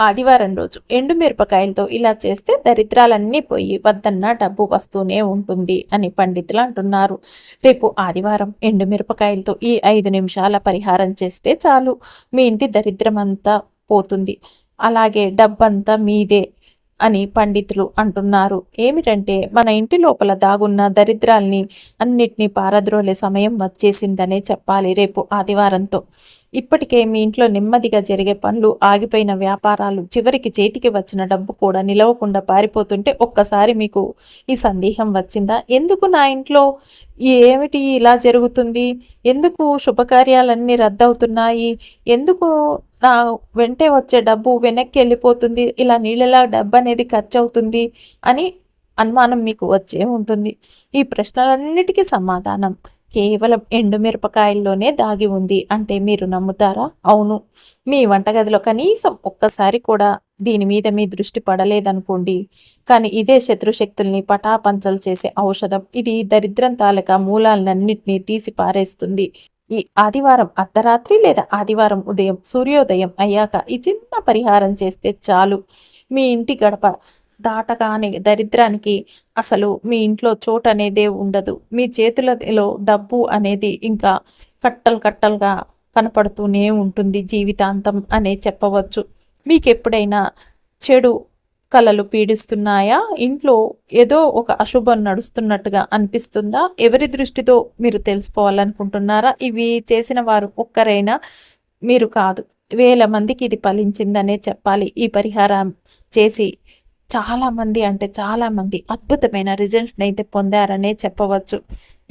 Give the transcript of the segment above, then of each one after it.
ఆదివారం రోజు ఎండు మిరపకాయలతో ఇలా చేస్తే దరిద్రాలన్నీ పోయి వద్దన్న డబ్బు వస్తూనే ఉంటుంది అని పండితులు అంటున్నారు. రేపు ఆదివారం ఎండు మిరపకాయలతో ఈ ఐదు నిమిషాల పరిహారం చేస్తే చాలు. మీ ఇంటి దరిద్రమంతా పోతుంది. అలాగే డబ్బంతా మీదే. అని పండితులు అంటున్నారు. ఏమిటంటే మన ఇంటి లోపల దాగున్న దరిద్రాల్ని అన్నిటినీ పారద్రోలే సమయం వచ్చేసిందనే చెప్పాలి రేపు ఆదివారంతో. ఇప్పటికే మీ ఇంట్లో నెమ్మదిగా జరిగే పనులు ఆగిపోయిన వ్యాపారాలు చివరికి చేతికి వచ్చిన డబ్బు కూడా నిలవకుండా పారిపోతుంటే ఒక్కసారి మీకు ఈ సందేహం వచ్చిందా? ఎందుకు నా ఇంట్లో ఏమిటి ఇలా జరుగుతుంది? ఎందుకు శుభకార్యాలన్నీ రద్దవుతున్నాయి? ఎందుకు నా వెంటే వచ్చే డబ్బు వెనక్కి వెళ్ళిపోతుంది. ఇలా నీళ్ళలా డబ్బు అనేది ఖర్చు అవుతుంది అని అనుమానం మీకు వచ్చే ఉంటుంది. ఈ ప్రశ్నలన్నిటికీ సమాధానం కేవలం ఎండుమిరపకాయల్లోనే దాగి ఉంది అంటే మీరు నమ్ముతారా? అవును. మీ వంటగదిలో కనీసం ఒక్కసారి కూడా దీని మీద మీ దృష్టి పడలేదనుకోండి. కానీ ఇదే శత్రుశక్తుల్ని పటాపంచలు చేసే ఔషధం. ఇది దరిద్రం తాలూకా మూలాలన్నింటినీ తీసి పారేస్తుంది. ఈ ఆదివారం అర్ధరాత్రి లేదా ఆదివారం ఉదయం సూర్యోదయం అయ్యాక ఈ చిన్న పరిహారం చేస్తే చాలు. మీ ఇంటి గడప దాటగానే దరిద్రానికి అసలు మీ ఇంట్లో చోటు అనేదే ఉండదు. మీ చేతులలో డబ్బు అనేది ఇంకా కట్టలు కట్టలుగా కనపడుతూనే ఉంటుంది జీవితాంతం అనే చెప్పవచ్చు. మీకు ఎప్పుడైనా చెడు కళలు పీడిస్తున్నాయా? ఇంట్లో ఏదో ఒక అశుభం నడుస్తున్నట్టుగా అనిపిస్తుందా? ఎవరి దృష్టితో మీరు తెలుసుకోవాలనుకుంటున్నారా? ఇవి చేసిన వారు ఒక్కరైనా మీరు కాదు. వేల మందికి ఇది ఫలించిందనే చెప్పాలి. ఈ పరిహారం చేసి చాలామంది అంటే చాలామంది అద్భుతమైన రిజల్ట్ని అయితే పొందారనే చెప్పవచ్చు.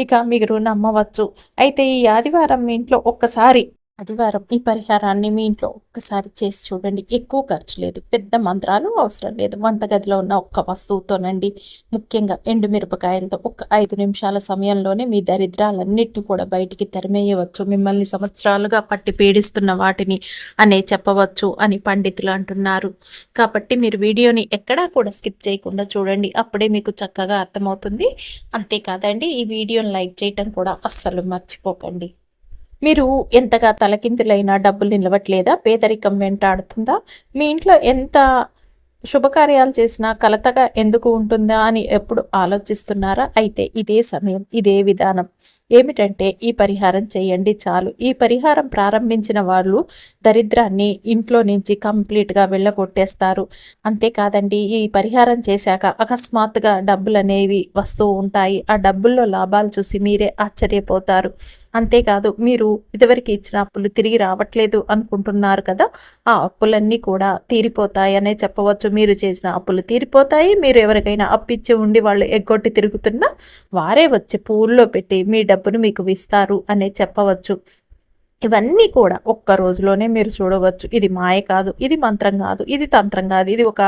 ఇక మీరు నమ్మవచ్చు అయితే ఈ ఆదివారం మీ ఇంట్లో ఒక్కసారి ఆదివారం ఈ పరిహారాన్ని మీ ఇంట్లో ఒక్కసారి చేసి చూడండి. ఎక్కువ ఖర్చు లేదు. పెద్ద మంత్రాలు అవసరం లేదు. వంటగదిలో ఉన్న ఒక్క వస్తువుతోనండి. ముఖ్యంగా ఎండు మిరపకాయలతో ఒక ఐదు నిమిషాల సమయంలోనే మీ దరిద్రాలన్నింటినీ కూడా బయటికి తెరమేయవచ్చు. మిమ్మల్ని సంవత్సరాలుగా పట్టి పీడిస్తున్న వాటిని అనే చెప్పవచ్చు అని పండితులు అంటున్నారు. కాబట్టి మీరు వీడియోని ఎక్కడా కూడా స్కిప్ చేయకుండా చూడండి. అప్పుడే మీకు చక్కగా అర్థమవుతుంది. అంతేకాదండి ఈ వీడియోని లైక్ చేయటం కూడా అస్సలు మర్చిపోకండి. మీరు ఎంతగా తలకిందులైనా డబ్బులు నిలవట్లేదా? పేదరికం వెంటాడుతుందా మీ ఇంట్లో ఎంత శుభకార్యాలు చేసినా కలతగా ఎందుకు ఉంటుందా అని ఎప్పుడు ఆలోచిస్తున్నారా? అయితే ఇదే సమయం ఇదే విధానం. ఏమిటంటే ఈ పరిహారం చేయండి చాలు. ఈ పరిహారం ప్రారంభించిన వాళ్ళు దరిద్రాన్ని ఇంట్లో నుంచి కంప్లీట్గా వెళ్ళగొట్టేస్తారు. అంతేకాదండి ఈ పరిహారం చేశాక అకస్మాత్తుగా డబ్బులు అనేవి వస్తూ ఉంటాయి. ఆ డబ్బుల్లో లాభాలు చూసి మీరే ఆశ్చర్యపోతారు. అంతేకాదు మీరు ఇదివరకు ఇచ్చిన అప్పులు తిరిగి రావట్లేదు అనుకుంటున్నారు కదా ఆ అప్పులన్నీ కూడా తీరిపోతాయనే చెప్పవచ్చు. మీరు చేసిన అప్పులు తీరిపోతాయి. మీరు ఎవరికైనా అప్పిచ్చి ఉండి వాళ్ళు ఎగ్గొట్టి తిరుగుతున్నా వారే వచ్చి పూల్లో పెట్టి మీ డబ్బును మీకు ఇస్తారు అనే చెప్పవచ్చు. ఇవన్నీ కూడా ఒక్క రోజులోనే మీరు చూడవచ్చు. ఇది మాయ కాదు ఇది మంత్రం కాదు ఇది తంత్రం కాదు. ఇది ఒక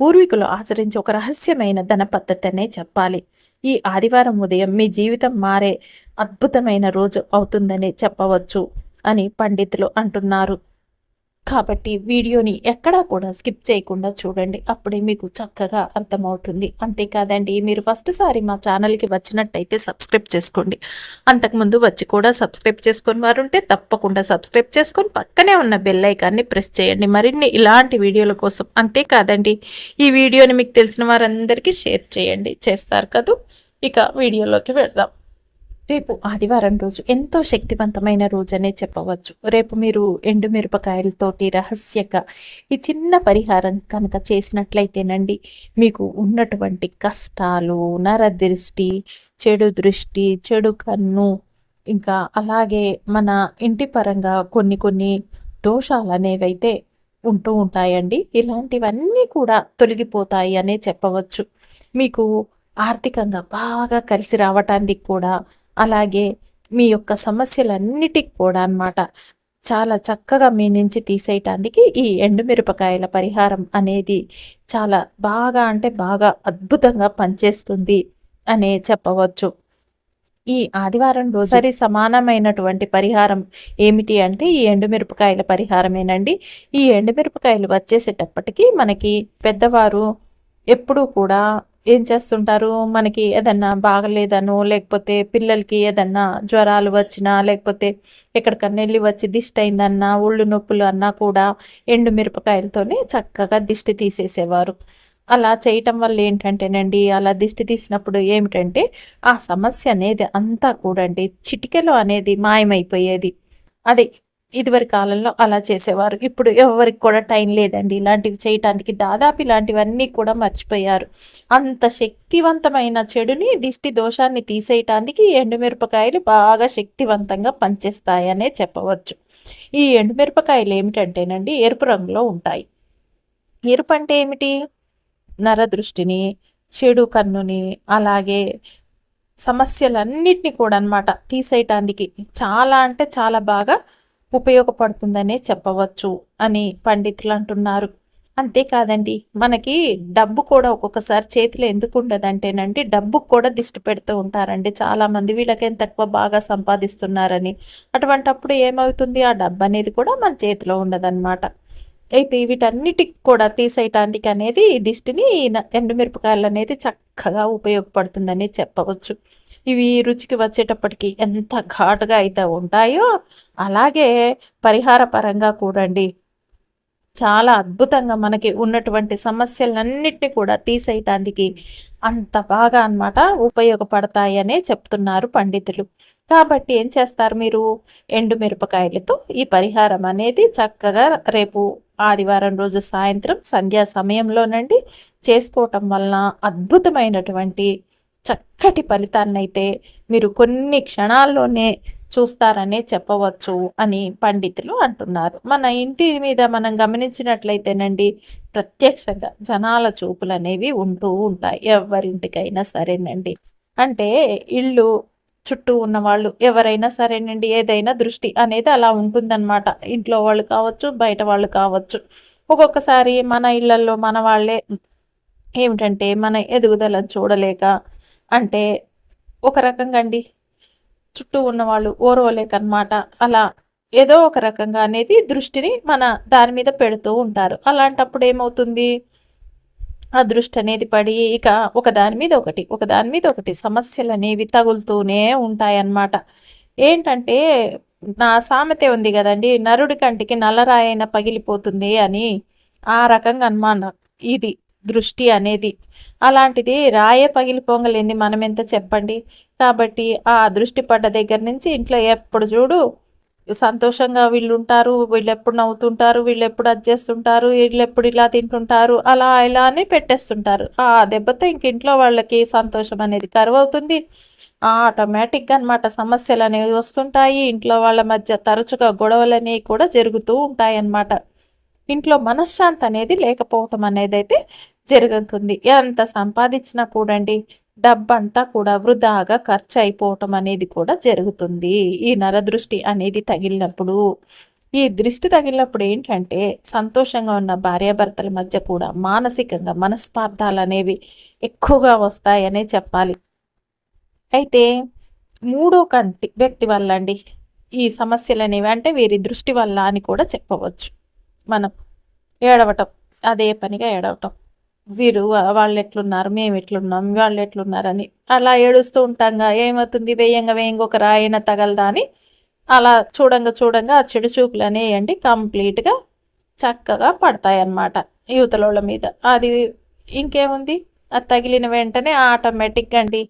పూర్వీకులు ఆచరించే ఒక రహస్యమైన ధన పద్ధతి అనే చెప్పాలి. ఈ ఆదివారం ఉదయం మీ జీవితం మారే అద్భుతమైన రోజు అవుతుందని చెప్పవచ్చు అని పండితులు అంటున్నారు. కాబట్టి వీడియోని ఎక్కడా కూడా స్కిప్ చేయకుండా చూడండి. అప్పుడే మీకు చక్కగా అర్థమవుతుంది. అంతేకాదండి మీరు ఫస్ట్ సారి మా ఛానల్కి వచ్చినట్టయితే సబ్స్క్రైబ్ చేసుకోండి. అంతకుముందు వచ్చి కూడా సబ్స్క్రైబ్ చేసుకుని వారు ఉంటే తప్పకుండా సబ్స్క్రైబ్ చేసుకొని పక్కనే ఉన్న బెల్ ఐకాన్ని ప్రెస్ చేయండి. మరిన్ని ఇలాంటి వీడియోల కోసం అంతేకాదండి ఈ వీడియోని మీకు తెలిసిన వారందరికీ షేర్ చేయండి. చేస్తారు కదూ? ఇక వీడియోలోకి వెళ్దాం. రేపు ఆదివారం రోజు ఎంతో శక్తివంతమైన రోజు అనే చెప్పవచ్చు. రేపు మీరు ఎండుమిరపకాయలతోటి రహస్యంగా ఈ చిన్న పరిహారం కనుక చేసినట్లయితేనండి మీకు ఉన్నటువంటి కష్టాలు నరదృష్టి చెడు దృష్టి చెడు కన్ను ఇంకా అలాగే మన ఇంటి పరంగా కొన్ని కొన్ని దోషాలు అనేవైతే ఉంటూ ఉంటాయండి ఇలాంటివన్నీ కూడా తొలగిపోతాయి అనే చెప్పవచ్చు. మీకు ఆర్థికంగా బాగా కలిసి రావటానికి కూడా అలాగే మీ యొక్క సమస్యలన్నిటికి కూడా అనమాట చాలా చక్కగా మీ నుంచి తీసేయటానికి ఈ ఎండుమిరపకాయల పరిహారం అనేది చాలా బాగా అంటే బాగా అద్భుతంగా పనిచేస్తుంది అనే చెప్పవచ్చు. ఈ ఆదివారం రోజు సరి. సమానమైనటువంటి పరిహారం ఏమిటి అంటే ఈ ఎండుమిరపకాయల పరిహారమేనండి. ఈ ఎండుమిరపకాయలు వచ్చేసేటప్పటికి మనకి పెద్దవారు ఎప్పుడూ కూడా ఏం చేస్తుంటారు? మనకి ఏదన్నా బాగలేదనో లేకపోతే పిల్లలకి ఏదన్నా జ్వరాలు వచ్చినా లేకపోతే ఎక్కడికన్నా వెళ్ళి వచ్చి దిష్టి అయిందన్నా ఒళ్ళు నొప్పులు అన్నా కూడా ఎండు మిరపకాయలతోనే చక్కగా దిష్టి తీసేసేవారు. అలా చేయటం వల్ల ఏంటంటేనండి అలా దిష్టి తీసినప్పుడు ఏమిటంటే ఆ సమస్య అనేది అంతా కూడండి చిటికెలో అనేది మాయమైపోయేది. అది ఇదివరి కాలంలో అలా చేసేవారు. ఇప్పుడు ఎవరికి కూడా టైం లేదండి. ఇలాంటివి చేయటానికి దాదాపు ఇలాంటివన్నీ కూడా మర్చిపోయారు. అంత శక్తివంతమైన చెడుని దిష్టి దోషాన్ని తీసేయటానికి ఎండుమిరపకాయలు బాగా శక్తివంతంగా పనిచేస్తాయనే చెప్పవచ్చు. ఈ ఎండుమిరపకాయలు ఏమిటంటేనండి ఎరుపు రంగులో ఉంటాయి. ఎరుపు అంటే ఏమిటి? నరదృష్టిని చెడు కన్నుని అలాగే సమస్యలన్నిటిని కూడా అనమాట తీసేయటానికి. చాలా అంటే చాలా బాగా ఉపయోగపడుతుందనే చెప్పవచ్చు అని పండితులు అంటున్నారు. అంతేకాదండి మనకి డబ్బు కూడా ఒక్కొక్కసారి చేతిలో ఎందుకు ఉండదంటేనండి డబ్బుకు కూడా దిష్టి పెడుతూ ఉంటారండి. చాలామంది వీళ్ళకేం తక్కువ బాగా సంపాదిస్తున్నారని. అటువంటప్పుడు ఏమవుతుంది? ఆ డబ్బు అనేది కూడా మన చేతిలో ఉండదన్నమాట. అయితే వీటన్నిటికి కూడా తీసేయటానికి అనేది దిష్టిని ఎండుమిరపకాయలు అనేది చక్కగా ఉపయోగపడుతుందని చెప్పవచ్చు. ఇవి రుచికి వచ్చేటప్పటికి ఎంత ఘాటుగా అయితే ఉంటాయో అలాగే పరిహార పరంగా కూడండి. చాలా అద్భుతంగా మనకి ఉన్నటువంటి సమస్యలన్నింటినీ కూడా తీసేయటానికి అంత బాగా అనమాట ఉపయోగపడతాయనే చెప్తున్నారు పండితులు. కాబట్టి ఏం చేస్తారు మీరు? ఎండు మిరపకాయలతో ఈ పరిహారం అనేది చక్కగా రేపు ఆదివారం రోజు సాయంత్రం సంధ్యా సమయంలోనండి చేసుకోవటం వలన అద్భుతమైనటువంటి చక్కటి ఫలితాన్నైతే మీరు కొన్ని క్షణాల్లోనే చూస్తారనే చెప్పవచ్చు అని పండితులు అంటున్నారు. మన ఇంటి మీద మనం గమనించినట్లయితేనండి ప్రత్యక్షంగా జనాల చూపులు అనేవి ఉంటూ ఉంటాయి. ఎవరింటికైనా సరేనండి. అంటే ఇల్లు చుట్టూ ఉన్న వాళ్ళు ఎవరైనా సరేనండి ఏదైనా దృష్టి అనేది అలా ఉంటుందన్నమాట. ఇంట్లో వాళ్ళు కావచ్చు బయట వాళ్ళు కావచ్చు. ఒక్కొక్కసారి మన ఇళ్ళలో మన వాళ్ళే ఏమిటంటే మన ఎదుగుదలను చూడలేక అంటే ఒక రకంగా అండి చుట్టూ ఉన్నవాళ్ళు ఓర్వలేకనమాట అలా ఏదో ఒక రకంగా అనేది దృష్టిని మన దాని మీద పెడుతూ ఉంటారు. అలాంటప్పుడు ఏమవుతుంది? ఆ అనేది పడి ఇక ఒక దాని మీద ఒకటి ఒక దాని మీద ఒకటి సమస్యలు అనేవి తగులుతూనే ఉంటాయన్నమాట. ఏంటంటే నా సామెత ఉంది కదండి నరుడి కంటికి నల్లరాయైన పగిలిపోతుంది అని ఆ రకంగా అనుమానం ఇది దృష్టి అనేది. అలాంటిది రాయే పగిలిపోగలేంది మనం ఎంత చెప్పండి. కాబట్టి ఆ దృష్టి పడ్డ దగ్గర నుంచి ఇంట్లో ఎప్పుడు చూడు సంతోషంగా వీళ్ళు ఉంటారు వీళ్ళు ఎప్పుడు నవ్వుతుంటారు వీళ్ళు ఎప్పుడు అది చేస్తుంటారు వీళ్ళు ఎప్పుడు ఇలా తింటుంటారు అలా ఇలా అని పెట్టేస్తుంటారు. ఆ దెబ్బతో ఇంక ఇంట్లో వాళ్ళకి సంతోషం అనేది కరువు అవుతుంది ఆటోమేటిక్గా అనమాట సమస్యలు అనేవి వస్తుంటాయి. ఇంట్లో వాళ్ళ మధ్య తరచుగా గొడవలు అనేవి కూడా జరుగుతూ ఉంటాయి అన్నమాట. ఇంట్లో మనశ్శాంతి అనేది లేకపోవటం అనేది అయితే జరుగుతుంది. ఎంత సంపాదించినా కూడండి డబ్బంతా కూడా వృధాగా ఖర్చు అయిపోవటం అనేది కూడా జరుగుతుంది. ఈ నరదృష్టి అనేది తగిలినప్పుడు ఈ దృష్టి తగిలినప్పుడు ఏంటంటే సంతోషంగా ఉన్న భార్యాభర్తల మధ్య కూడా మానసికంగా మనస్పార్థాలు అనేవి ఎక్కువగా వస్తాయనే చెప్పాలి. అయితే మూడో కంటి వ్యక్తి వల్ల అండి ఈ సమస్యలు అనేవి అంటే వీరి దృష్టి వల్ల అని కూడా చెప్పవచ్చు. మనం ఏడవటం అదే పనిగా ఏడవటం. వీరు వాళ్ళు ఎట్లున్నారు మేము ఎట్లున్నాం వాళ్ళు ఎట్లున్నారని అలా ఏడుస్తూ ఉంటాంగా. ఏమవుతుంది? వేయంగా వేయంగా ఒక రాయిన తగలదా అని అలా చూడంగా చూడంగా ఆ చెడు చూపులు అనేయండి కంప్లీట్గా చక్కగా పడతాయి అన్నమాట యువతలోళ్ళ మీద. అది ఇంకేముంది? అది తగిలిన వెంటనే ఆటోమేటిక్గా అండి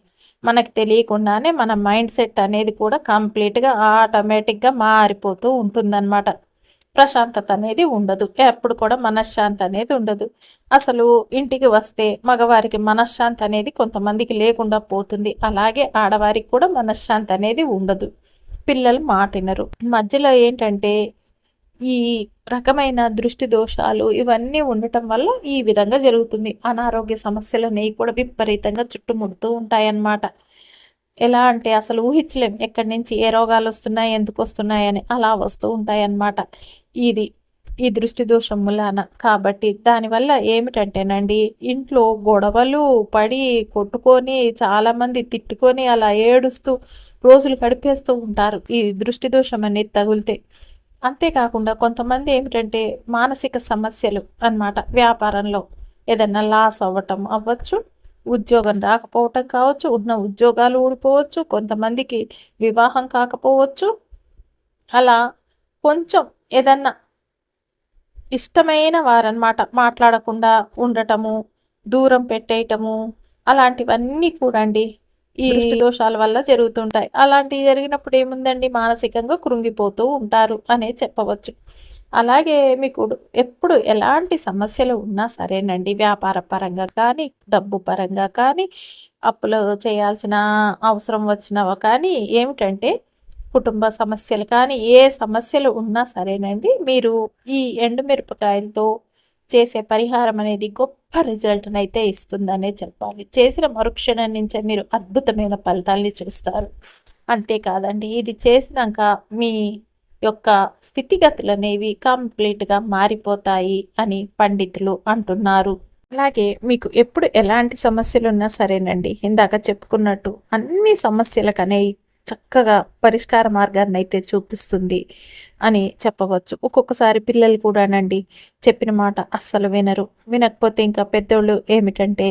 మనకు తెలియకుండానే మన మైండ్ సెట్ అనేది కూడా కంప్లీట్గా ఆటోమేటిక్గా మారిపోతూ ఉంటుందన్నమాట. ప్రశాంతత అనేది ఉండదు. ఎప్పుడు కూడా మనశ్శాంతి అనేది ఉండదు. అసలు ఇంటికి వస్తే మగవారికి మనశ్శాంతి అనేది కొంతమందికి లేకుండా పోతుంది. అలాగే ఆడవారికి కూడా మనశ్శాంతి అనేది ఉండదు. పిల్లలు మాటినరు. మధ్యలో ఏంటంటే ఈ రకమైన దృష్టి దోషాలు ఇవన్నీ ఉండటం వల్ల ఈ విధంగా జరుగుతుంది. అనారోగ్య సమస్యలు అనేవి కూడా విపరీతంగా చుట్టుముడుతూ ఉంటాయన్నమాట. ఎలా అంటే అసలు ఊహించలేం. ఎక్కడి నుంచి ఏ రోగాలు వస్తున్నాయి ఎందుకు వస్తున్నాయని అలా వస్తూ ఉంటాయన్నమాట. ఇది ఈ దృష్టి దోషం మూలాన కాబట్టి దానివల్ల ఏమిటంటేనండి ఇంట్లో గొడవలు పడి కొట్టుకొని చాలామంది తిట్టుకొని అలా ఏడుస్తూ రోజులు గడిపేస్తూ ఉంటారు. ఈ దృష్టి దోషం అనేది తగిలితే. అంతేకాకుండా కొంతమంది ఏమిటంటే మానసిక సమస్యలు అన్నమాట వ్యాపారంలో. ఏదన్నా లాస్ అవ్వటం అవ్వచ్చు ఉద్యోగం రాకపోవటం కావచ్చు ఉన్న ఉద్యోగాలు ఊడిపోవచ్చు కొంతమందికి వివాహం కాకపోవచ్చు. అలా కొంచెం ఏదన్నా ఇష్టమైన వారనమాట మాట్లాడకుండా ఉండటము దూరం పెట్టేయటము అలాంటివన్నీ కూడా అండి ఈ దోషాల వల్ల జరుగుతుంటాయి. అలాంటివి జరిగినప్పుడు ఏముందండి? మానసికంగా కృంగిపోతూ ఉంటారు అనే చెప్పవచ్చు. అలాగే మీకు ఎప్పుడు ఎలాంటి సమస్యలు ఉన్నా సరేనండి. వ్యాపార పరంగా కానీ డబ్బు పరంగా కానీ అప్పులు చేయాల్సిన అవసరం వచ్చినవ కానీ ఏమిటంటే కుటుంబ సమస్యలు కానీ ఏ సమస్యలు ఉన్నా సరేనండి మీరు ఈ ఎండుమిరపకాయలతో చేసే పరిహారం అనేది గొప్ప రిజల్ట్ని అయితే ఇస్తుందనే చెప్పాలి. చేసిన మరుక్షణం నుంచే మీరు అద్భుతమైన ఫలితాల్ని చూస్తారు. అంతేకాదండి ఇది చేసినాక మీ యొక్క స్థితిగతులు అనేవి కంప్లీట్గా మారిపోతాయి అని పండితులు అంటున్నారు. అలాగే మీకు ఎప్పుడు ఎలాంటి సమస్యలు ఉన్నా సరేనండి ఇందాక చెప్పుకున్నట్టు అన్ని సమస్యలకనే చక్కగా పరిష్కార మార్గాన్ని అయితే చూపిస్తుంది అని చెప్పవచ్చు. ఒక్కొక్కసారి పిల్లలు కూడానండి చెప్పిన మాట అస్సలు వినరు. వినకపోతే ఇంకా పెద్దోళ్ళు ఏమిటంటే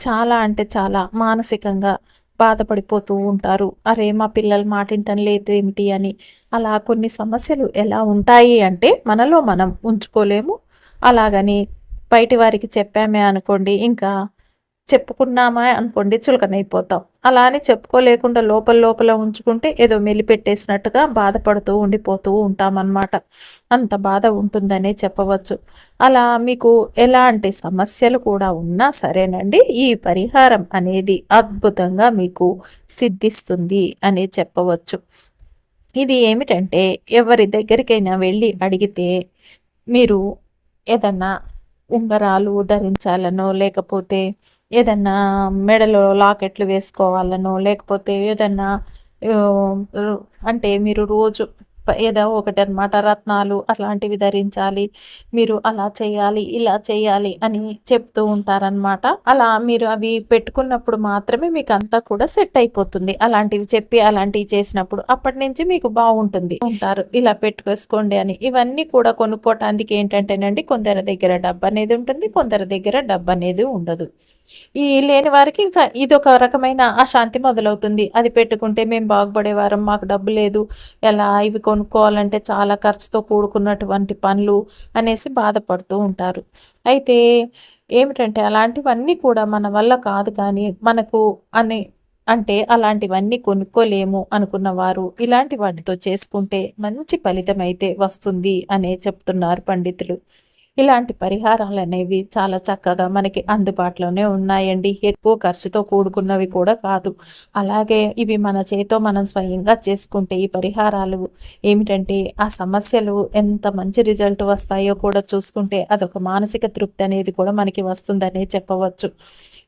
చాలా అంటే చాలా మానసికంగా బాధపడిపోతూ ఉంటారు. అరే మా పిల్లలు మాటింటం లేదేమిటి అని? అలా కొన్ని సమస్యలు ఎలా ఉంటాయి అంటే మనలో మనం ఉంచుకోలేము. అలాగని బయటి వారికి చెప్పామే అనుకోండి ఇంకా చెప్పుకున్నామా అనుకోండి చులకనైపోతాం. అలా అని చెప్పుకోలేకుండా లోపల లోపల ఉంచుకుంటే ఏదో మెలిపెట్టేసినట్టుగా బాధపడుతూ ఉండిపోతూ ఉంటామన్నమాట. అంత బాధ ఉంటుందనే చెప్పవచ్చు. అలా మీకు ఎలాంటి సమస్యలు కూడా ఉన్నా సరేనండి ఈ పరిహారం అనేది అద్భుతంగా మీకు సిద్ధిస్తుంది అని చెప్పవచ్చు. ఇది ఏమిటంటే ఎవరి దగ్గరికైనా వెళ్ళి అడిగితే మీరు ఏదన్నా ఉంగరాలు ధరించాలనో లేకపోతే ఏదన్నా మెడలో లాకెట్లు వేసుకోవాలనో లేకపోతే ఏదన్నా అంటే మీరు రోజు ఏదో ఒకటి అనమాట రత్నాలు అట్లాంటివి ధరించాలి మీరు అలా చేయాలి ఇలా చేయాలి అని చెప్తూ ఉంటారనమాట అలా మీరు అవి పెట్టుకున్నప్పుడు మాత్రమే మీకు అంతా కూడా సెట్ అయిపోతుంది. అలాంటివి చెప్పి అలాంటివి చేసినప్పుడు అప్పటి నుంచి మీకు బాగుంటుంది. ఉంటారు ఇలా పెట్టుకోసుకోండి అని. ఇవన్నీ కూడా కొనుక్కోవటానికి ఏంటంటేనండి కొందరి దగ్గర డబ్బు అనేది ఉంటుంది కొందరి దగ్గర డబ్బు అనేది ఉండదు. ఈ లేని వారికి ఇంకా ఇది ఒక రకమైన అశాంతి మొదలవుతుంది. అది పెట్టుకుంటే మేము బాగుపడేవారం మాకు డబ్బు లేదు ఎలా ఇవి కొనుక్కోవాలంటే చాలా ఖర్చుతో కూడుకున్నటువంటి పనులు అనేసి బాధపడుతూ ఉంటారు. అయితే ఏమిటంటే అలాంటివన్నీ కూడా మన వల్ల కాదు కానీ మనకు అని అంటే అలాంటివన్నీ కొనుక్కోలేము అనుకున్న వారు ఇలాంటి వాటితో చేసుకుంటే మంచి ఫలితం అయితే వస్తుంది అనే చెప్తున్నారు పండితులు. ఇలాంటి పరిహారాలు అనేవి చాలా చక్కగా మనకి అందుబాటులోనే ఉన్నాయండి. ఎక్కువ ఖర్చుతో కూడుకున్నవి కూడా కాదు. అలాగే ఇవి మన చేతో మనం స్వయంగా చేసుకుంటే ఈ పరిహారాలు ఏమిటంటే ఆ సమస్యలు ఎంత మంచి రిజల్ట్ వస్తాయో కూడా చూసుకుంటే అదొక మానసిక తృప్తి అనేది కూడా మనకి వస్తుందనే చెప్పవచ్చు.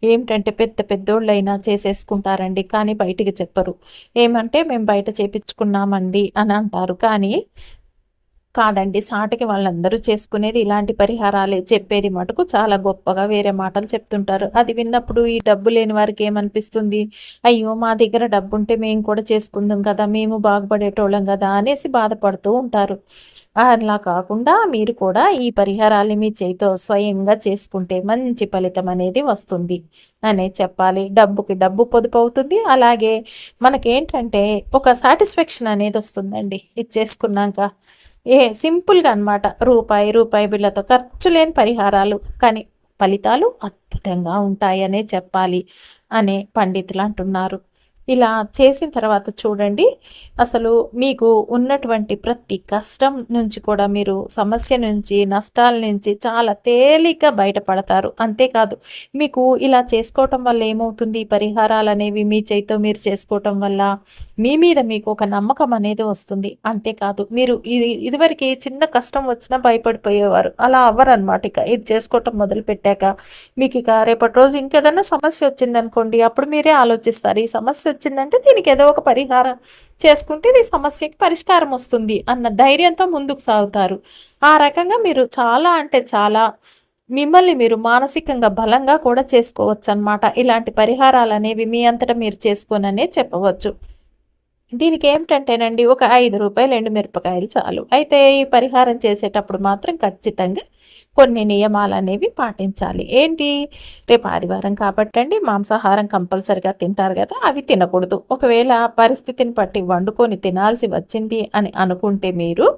ఏమిటంటే పెద్ద పెద్దోళ్ళైనా చేసేసుకుంటారండి కానీ బయటికి చెప్పరు. ఏమంటే మేము బయట చేపించుకున్నామండి అని అంటారు. కానీ కాదండి సాటికి వాళ్ళందరూ చేసుకునేది ఇలాంటి పరిహారాలే. చెప్పేది మటుకు చాలా గొప్పగా వేరే మాటలు చెప్తుంటారు. అది విన్నప్పుడు ఈ డబ్బు లేని వారికి ఏమనిపిస్తుంది? అయ్యో మా దగ్గర డబ్బు ఉంటే మేము కూడా చేసుకుందాం కదా మేము బాగుపడేటోళ్ళం కదా అనేసి బాధపడుతూ ఉంటారు. అలా కాకుండా మీరు కూడా ఈ పరిహారాలు మీ చేతితో స్వయంగా చేసుకుంటే మంచి ఫలితం అనేది వస్తుంది అనే చెప్పాలి. డబ్బుకి డబ్బు పొదుపు అవుతుంది. అలాగే మనకేంటంటే ఒక సాటిస్ఫాక్షన్ అనేది వస్తుందండి. ఇది చేసుకున్నాక ఏ సింపుల్గా అనమాట రూపాయి రూపాయి బిళ్ళతో ఖర్చు లేని పరిహారాలు. కానీ ఫలితాలు అద్భుతంగా ఉంటాయనే చెప్పాలి అనే పండితులు అంటున్నారు. ఇలా చేసిన తర్వాత చూడండి అసలు మీకు ఉన్నటువంటి ప్రతి కష్టం నుంచి కూడా మీరు సమస్య నుంచి నష్టాల నుంచి చాలా తేలిక బయటపడతారు. అంతేకాదు మీకు ఇలా చేసుకోవటం వల్ల ఏమవుతుంది? పరిహారాలు అనేవి మీ చేతితో మీరు చేసుకోవటం వల్ల మీ మీద మీకు ఒక నమ్మకం అనేది వస్తుంది. అంతేకాదు మీరు ఇది ఇదివరకు చిన్న కష్టం వచ్చినా భయపడిపోయేవారు. అలా అవ్వరనమాట ఇక. ఇది చేసుకోవటం మొదలు పెట్టాక మీకు ఇక రేపటి రోజు ఇంకేదైనా సమస్య వచ్చిందనుకోండి అప్పుడు మీరే ఆలోచిస్తారు. ఈ సమస్య వచ్చిందంటే దీనికి ఏదో ఒక పరిహారం చేసుకుంటే ఈ సమస్యకి పరిష్కారం వస్తుంది అన్న ధైర్యంతో ముందుకు సాగుతారు. ఆ రకంగా మీరు చాలా అంటే చాలా మిమ్మల్ని మీరు మానసికంగా బలంగా కూడా చేసుకోవచ్చు అనమాట ఇలాంటి పరిహారాలు అనేవి మీ అంతటా మీరు చేసుకోననే చెప్పవచ్చు. దీనికి ఏమిటంటేనండి ఒక ఐదు రూపాయలు ఎండుమిరపకాయలు చాలు. అయితే ఈ పరిహారం చేసేటప్పుడు మాత్రం ఖచ్చితంగా కొన్ని నియమాలు అనేవి పాటించాలి. ఏంటి? రేపు ఆదివారం కాబట్టండి మాంసాహారం కంపల్సరిగా తింటారు కదా అవి తినకూడదు. ఒకవేళ పరిస్థితిని బట్టి వండుకొని తినాల్సి వచ్చింది అని అనుకుంటే మీరు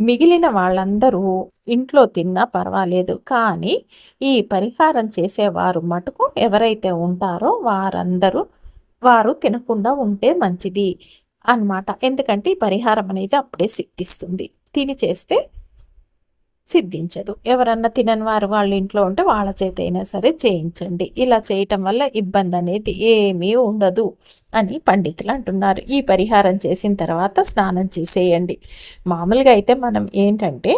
మిగిలిన వాళ్ళందరూ ఇంట్లో తిన్నా పర్వాలేదు. కానీ ఈ పరిహారం చేసేవారు మటుకు ఎవరైతే ఉంటారో వారందరూ వారు తినకుండా ఉంటే మంచిది అనమాట ఎందుకంటే ఈ పరిహారం అనేది అప్పుడే సిద్ధిస్తుంది. తిని చేస్తే సిద్ధించదు. ఎవరన్నా తినని వారు వాళ్ళ ఇంట్లో ఉంటే వాళ్ళ చేత అయినా సరే చేయించండి. ఇలా చేయటం వల్ల ఇబ్బంది అనేది ఏమీ ఉండదు అని పండితులు అంటున్నారు. ఈ పరిహారం చేసిన తర్వాత స్నానం చేసేయండి. మామూలుగా అయితే మనం ఏంటంటే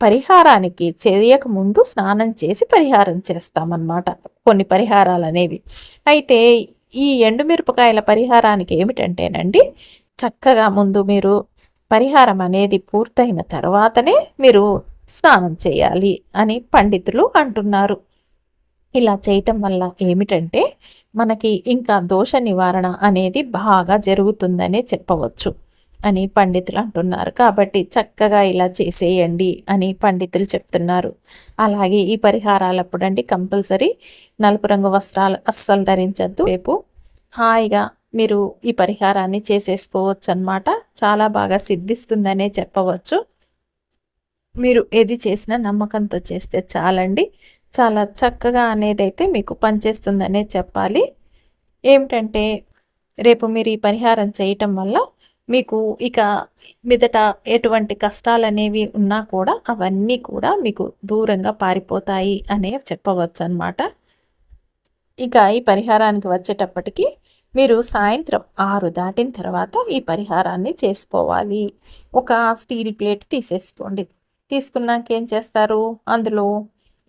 పరిహారానికి చేయకముందు స్నానం చేసి పరిహారం చేస్తామన్నమాట. కొన్ని పరిహారాలు అనేవి. అయితే ఈ ఎండుమిరపకాయల పరిహారానికి ఏమిటంటేనండి చక్కగా ముందు మీరు పరిహారం అనేది పూర్తయిన తర్వాతనే మీరు స్నానం చేయాలి అని పండితులు అంటున్నారు. ఇలా చేయటం వల్ల ఏమిటంటే మనకి ఇంకా దోష నివారణ అనేది బాగా జరుగుతుందనే చెప్పవచ్చు. అని పండితులు అంటున్నారు. కాబట్టి చక్కగా ఇలా చేసేయండి అని పండితులు చెప్తున్నారు. అలాగే ఈ పరిహారాలప్పుడండి కంపల్సరీ నలుపు రంగు వస్త్రాలు అస్సలు ధరించద్దు. రేపు హాయిగా మీరు ఈ పరిహారాన్ని చేసేసుకోవచ్చు అనమాట చాలా బాగా సిద్ధిస్తుందనే చెప్పవచ్చు. మీరు ఏది చేసినా నమ్మకంతో చేస్తే చాలండి. చాలా చక్కగా అనేది అయితే మీకు పనిచేస్తుందనే చెప్పాలి. ఏమిటంటే రేపు మీరు ఈ పరిహారం చేయటం వల్ల మీకు ఇక మీదట ఎటువంటి కష్టాలు అనేవి ఉన్నా కూడా అవన్నీ కూడా మీకు దూరంగా పారిపోతాయి అనే చెప్పవచ్చు అనమాట ఇక ఈ పరిహారానికి వచ్చేటప్పటికి మీరు సాయంత్రం ఆరు దాటిన తర్వాత ఈ పరిహారాన్ని చేసుకోవాలి. ఒక స్టీల్ ప్లేట్ తీసేసుకోండి. తీసుకున్నాక ఏం చేస్తారు? అందులో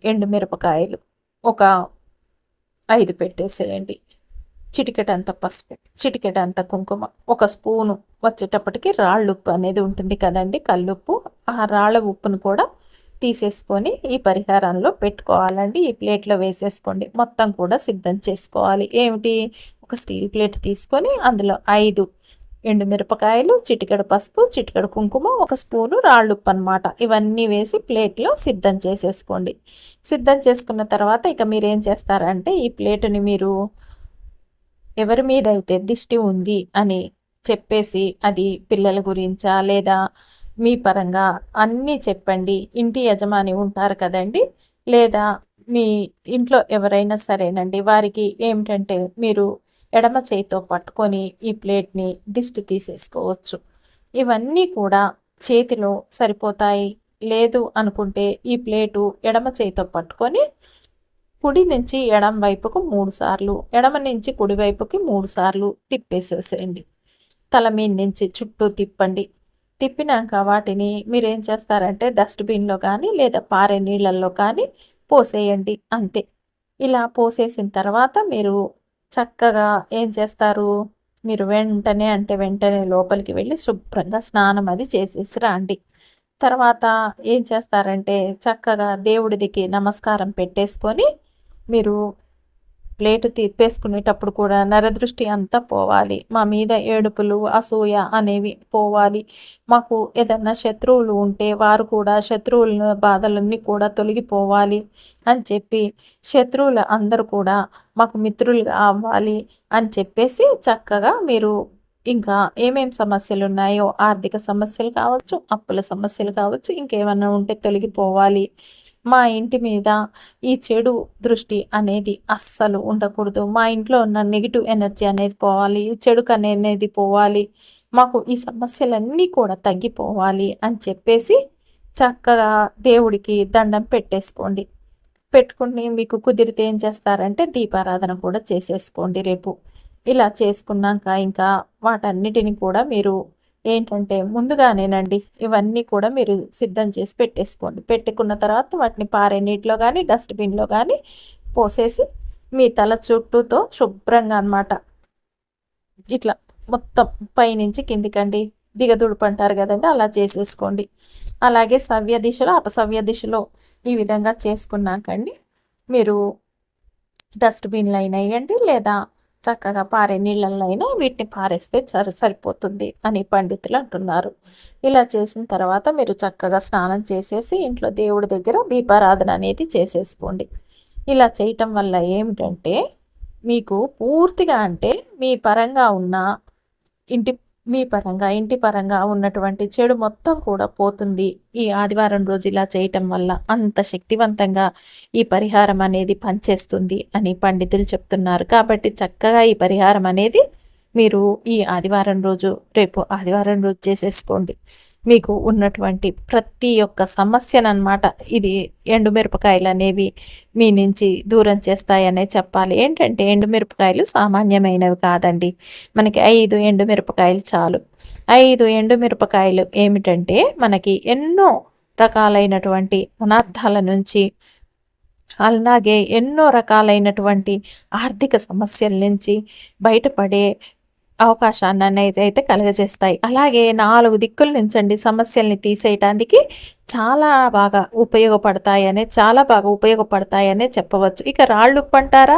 ఎండుమిరపకాయలు ఒక ఐదు పెట్టేసేయండి. చిటికెటంత పసుపు చిటికెటంత కుంకుమ ఒక స్పూను వచ్చేటప్పటికి రాళ్ళు ఉప్పు అనేది ఉంటుంది కదండి కల్లుప్పు. ఆ రాళ్ళ ఉప్పును కూడా తీసేసుకొని ఈ పరిహారంలో పెట్టుకోవాలండి. ఈ ప్లేట్లో వేసేసుకోండి. మొత్తం కూడా సిద్ధం చేసుకోవాలి. ఏమిటి? ఒక స్టీల్ ప్లేట్ తీసుకొని అందులో ఐదు ఎండు మిరపకాయలు చిటికెడు పసుపు చిటికెడు కుంకుమ ఒక స్పూను రాళ్ళుప్పు అనమాట ఇవన్నీ వేసి ప్లేట్లో సిద్ధం చేసేసుకోండి. సిద్ధం చేసుకున్న తర్వాత ఇక మీరు ఏం చేస్తారంటే ఈ ప్లేటుని మీరు ఎవరి మీద అయితే దిష్టి ఉంది అని చెప్పేసి అది పిల్లల గురించా లేదా మీ పరంగా అన్నీ చెప్పండి. ఇంటి యజమాని ఉంటారు కదండి. లేదా మీ ఇంట్లో ఎవరైనా సరేనండి. వారికి ఏమిటంటే మీరు ఎడమ చేతితో పట్టుకొని ఈ ప్లేట్ని దిష్టి తీసేసుకోవచ్చు. ఇవన్నీ కూడా చేతిలో సరిపోతాయి. లేదు అనుకుంటే ఈ ప్లేటు ఎడమ చేతితో పట్టుకొని కుడి నుంచి ఎడం వైపుకు మూడు సార్లు ఎడమ నుంచి కుడి వైపుకి మూడు సార్లు తిప్పేసేసేయండి. తల మీద నుంచి చుట్టూ తిప్పండి. తిప్పినాక వాటిని మీరు ఏం చేస్తారంటే డస్ట్బిన్లో కానీ లేదా పారే నీళ్ళల్లో కానీ పోసేయండి అంతే. ఇలా పోసేసిన తర్వాత మీరు చక్కగా ఏం చేస్తారు? మీరు వెంటనే అంటే వెంటనే లోపలికి వెళ్ళి శుభ్రంగా స్నానం అది చేసేసి రండి. తర్వాత ఏం చేస్తారంటే చక్కగా దేవుడిదికి నమస్కారం పెట్టేసుకొని మీరు ప్లేటు తిప్పేసుకునేటప్పుడు కూడా నరదృష్టి అంతా పోవాలి. మా మీద ఏడుపులు అసూయ అనేవి పోవాలి. మాకు ఏదన్నా శత్రువులు ఉంటే వారు కూడా శత్రువుల బాధలన్నీ కూడా తొలగిపోవాలి అని చెప్పి శత్రువులు అందరూ కూడా మాకు మిత్రులుగా అవ్వాలి అని చెప్పేసి చక్కగా మీరు ఇంకా ఏమేం సమస్యలు ఉన్నాయో ఆర్థిక సమస్యలు కావచ్చు అప్పుల సమస్యలు కావచ్చు ఇంకేమన్నా ఉంటే తొలగిపోవాలి. మా ఇంటి మీద ఈ చెడు దృష్టి అనేది అస్సలు ఉండకూడదు. మా ఇంట్లో ఉన్న నెగిటివ్ ఎనర్జీ అనేది పోవాలి చెడుకు అనేది పోవాలి మాకు ఈ సమస్యలన్నీ కూడా తగ్గిపోవాలి అని చెప్పేసి చక్కగా దేవుడికి దండం పెట్టేసుకోండి. పెట్టుకుని మీకు కుదిరితే ఏం చేస్తారంటే దీపారాధన కూడా చేసేసుకోండి రేపు. ఇలా చేసుకున్నాక ఇంకా వాటన్నిటిని కూడా మీరు ఏంటంటే ముందుగానేనండి ఇవన్నీ కూడా మీరు సిద్ధం చేసి పెట్టేసుకోండి. పెట్టుకున్న తర్వాత వాటిని పారే నీటిలో కానీ డస్ట్బిన్లో కానీ పోసేసి మీ తల చుట్టూతో శుభ్రంగా అనమాట ఇట్లా మొత్తం పైనుంచి కిందికండి దిగదుడుపు అంటారు కదండి అలా చేసేసుకోండి. అలాగే సవ్య దిశలో అపసవ్య దిశలో ఈ విధంగా చేసుకున్నాకండి మీరు డస్ట్బిన్లు అయినా వేయండి లేదా చక్కగా పారే నీళ్ళల్లో అయినా వీటిని పారేస్తే సరి సరిపోతుంది అని పండితులు అంటున్నారు. ఇలా చేసిన తర్వాత మీరు చక్కగా స్నానం చేసేసి ఇంట్లో దేవుడి దగ్గర దీపారాధన అనేది చేసేసుకోండి. ఇలా చేయటం వల్ల ఏమిటంటే మీకు పూర్తిగా అంటే మీ పరంగా ఉన్న ఇంటి మీ పరంగా ఇంటి పరంగా ఉన్నటువంటి చెడు మొత్తం కూడా పోతుంది. ఈ ఆదివారం రోజు ఇలా చేయటం వల్ల అంత శక్తివంతంగా ఈ పరిహారం అనేది పనిచేస్తుంది అని పండితులు చెప్తున్నారు. కాబట్టి చక్కగా ఈ పరిహారం అనేది మీరు ఈ ఆదివారం రోజు రేపు ఆదివారం రోజు చేసేసుకోండి. మీకు ఉన్నటువంటి ప్రతి ఒక్క సమస్యనమాట ఇది ఎండుమిరపకాయలు అనేవి మీ నుంచి దూరం చేస్తాయనే చెప్పాలి. ఏంటంటే ఎండుమిరపకాయలు సామాన్యమైనవి కాదండి. మనకి ఐదు ఎండుమిరపకాయలు చాలు. ఐదు ఎండుమిరపకాయలు ఏమిటంటే మనకి ఎన్నో రకాలైనటువంటి అనర్థాల నుంచి అలాగే ఎన్నో రకాలైనటువంటి ఆర్థిక సమస్యల నుంచి బయటపడే అవకాశాన్ని అనేది అయితే కలుగజేస్తాయి. అలాగే నాలుగు దిక్కుల నుంచండి సమస్యల్ని తీసేయటానికి చాలా బాగా ఉపయోగపడతాయనే చాలా బాగా ఉపయోగపడతాయనే చెప్పవచ్చు. ఇక రాళ్ళు ఉప్పు అంటారా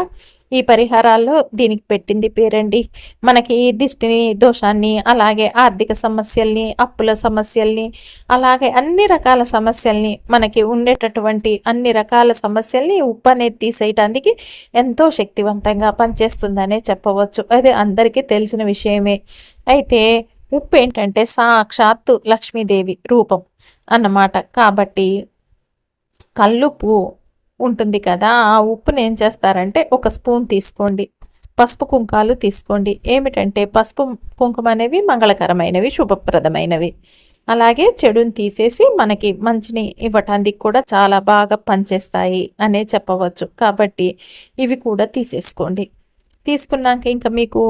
ఈ పరిహారాల్లో దీనికి పెట్టింది పేరండి. మనకి దిష్టిని దోషాన్ని అలాగే ఆర్థిక సమస్యల్ని అప్పుల సమస్యల్ని అలాగే అన్ని రకాల సమస్యల్ని మనకి ఉండేటటువంటి అన్ని రకాల సమస్యల్ని ఉప్పు అనేది తీసేయటానికి ఎంతో శక్తివంతంగా పనిచేస్తుందనే చెప్పవచ్చు. అది అందరికీ తెలిసిన విషయమే. అయితే ఉప్పు ఏంటంటే సాక్షాత్తు లక్ష్మీదేవి రూపం అన్నమాట. కాబట్టి కల్లుప్పు ఉంటుంది కదా ఆ ఉప్పుని ఏం చేస్తారంటే ఒక స్పూన్ తీసుకోండి పసుపు కుంకాలు తీసుకోండి. ఏమిటంటే పసుపు కుంకుమ అనేవి మంగళకరమైనవి శుభప్రదమైనవి. అలాగే చెడుని తీసేసి మనకి మంచిని ఇవ్వటానికి కూడా చాలా బాగా పనిచేస్తాయి అనే చెప్పవచ్చు. కాబట్టి ఇవి కూడా తీసేసుకోండి. తీసుకున్నాక ఇంకా మీకు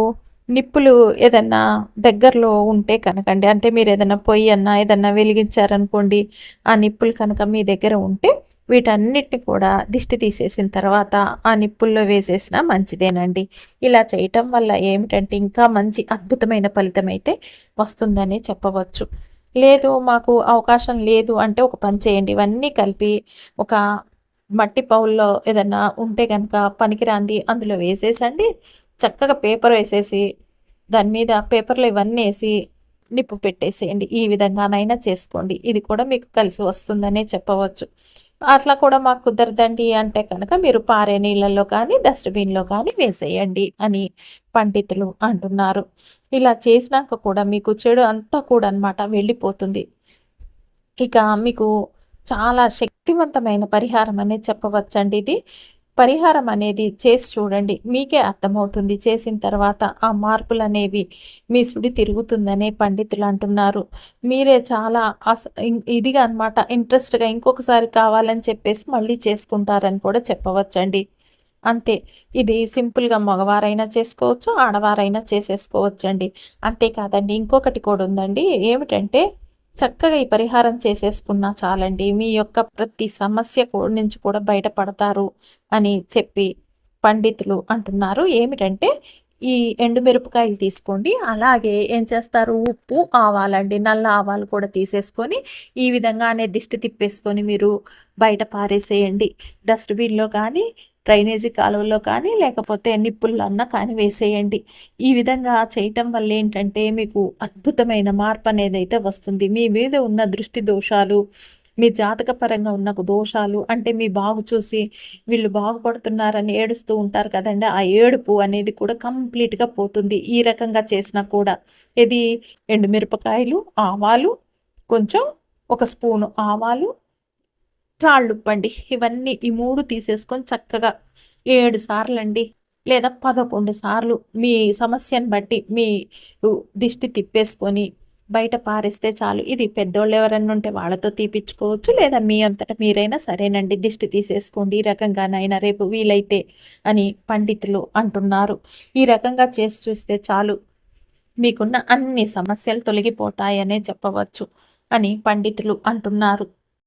నిప్పులు ఏదన్నా దగ్గరలో ఉంటే కనుకండి. అంటే మీరు ఏదైనా పొయ్యి అన్నా ఏదన్నా వెలిగించారనుకోండి ఆ నిప్పులు కనుక మీ దగ్గర ఉంటే వీటన్నిటిని కూడా దిష్టి తీసేసిన తర్వాత ఆ నిప్పుల్లో వేసేసిన మంచిదేనండి. ఇలా చేయటం వల్ల ఏమిటంటే ఇంకా మంచి అద్భుతమైన ఫలితం అయితే వస్తుందని చెప్పవచ్చు. లేదు మాకు అవకాశం లేదు అంటే ఒక పని చేయండి. ఇవన్నీ కలిపి ఒక మట్టి పౌల్లో ఏదన్నా ఉంటే కనుక పనికిరాంది అందులో వేసేసండి. చక్కగా పేపర్ వేసేసి దాని మీద పేపర్లో ఇవన్నీ వేసి నిప్పు పెట్టేసేయండి. ఈ విధంగానైనా చేసుకోండి. ఇది కూడా మీకు కలిసి వస్తుందనే చెప్పవచ్చు. అట్లా కూడా మాకు కుదరదండి అంటే కనుక మీరు పారే నీళ్ళల్లో కానీ డస్ట్బిన్లో కానీ వేసేయండి అని పండితులు అంటున్నారు. ఇలా చేసినాక కూడా మీకు చెడు అంతా కూడా అనమాట వెళ్ళిపోతుంది. ఇక మీకు చాలా శక్తివంతమైన పరిహారం అనేది చెప్పవచ్చండి ఇది. పరిహారం అనేది చేసి చూడండి. మీకే అర్థమవుతుంది. చేసిన తర్వాత ఆ మార్పులు అనేవి మీ సుడి తిరుగుతుందనే పండితులు అంటున్నారు. మీరే చాలా అస ఇదిగా అనమాట ఇంట్రెస్ట్గా ఇంకొకసారి కావాలని చెప్పేసి మళ్ళీ చేసుకుంటారని కూడా చెప్పవచ్చండి. అంతే. ఇది సింపుల్గా మగవారైనా చేసుకోవచ్చు ఆడవారైనా చేసేసుకోవచ్చండి. అంతేకాదండి. ఇంకొకటి కూడా ఉందండి. ఏమిటంటే చక్కగా ఈ పరిహారం చేసేసుకున్నా చాలండి. మీ యొక్క ప్రతి సమస్య నుంచి కూడా బయటపడతారు అని చెప్పి పండితులు అంటున్నారు. ఏమిటంటే ఈ ఎండుమిరపకాయలు తీసుకోండి. అలాగే ఏం చేస్తారు? ఉప్పు ఆవాలండి. నల్ల ఆవాలు కూడా తీసేసుకొని ఈ విధంగానే దిష్టి తిప్పేసుకొని మీరు బయట పారేసేయండి. డస్ట్బిన్లో కానీ డ్రైనేజీ కాలువలో కానీ లేకపోతే నిప్పుల్లో కానీ వేసేయండి. ఈ విధంగా చేయటం వల్ల ఏంటంటే మీకు అద్భుతమైన మార్పు అనేది అయితే వస్తుంది. మీ మీద ఉన్న దృష్టి దోషాలు మీ జాతక పరంగా ఉన్న దోషాలు అంటే మీ బాగు చూసి వీళ్ళు బాగుపడుతున్నారని ఏడుస్తూ ఉంటారు కదండి. ఆ ఏడుపు అనేది కూడా కంప్లీట్గా పోతుంది. ఈ రకంగా చేసినా కూడా ఇది ఎండుమిరపకాయలు ఆవాలు కొంచెం ఒక స్పూను ఆవాలు రాళ్ళుప్పండి. ఇవన్నీ ఈ మూడు తీసేసుకొని చక్కగా ఏడు సార్లు అండి లేదా పదకొండు సార్లు మీ సమస్యను బట్టి మీ దిష్టి తిప్పేసుకొని బయట పారేస్తే చాలు. ఇది పెద్దోళ్ళు ఎవరన్నా ఉంటే వాళ్ళతో తీపిచ్చుకోవచ్చు లేదా మీ అంతటా మీరైనా సరేనండి దిష్టి తీసేసుకోండి ఈ రకంగానైనా రేపు వీలైతే అని పండితులు అంటున్నారు. ఈ రకంగా చేసి చూస్తే చాలు మీకున్న అన్ని సమస్యలు తొలగిపోతాయనే చెప్పవచ్చు అని పండితులు అంటున్నారు.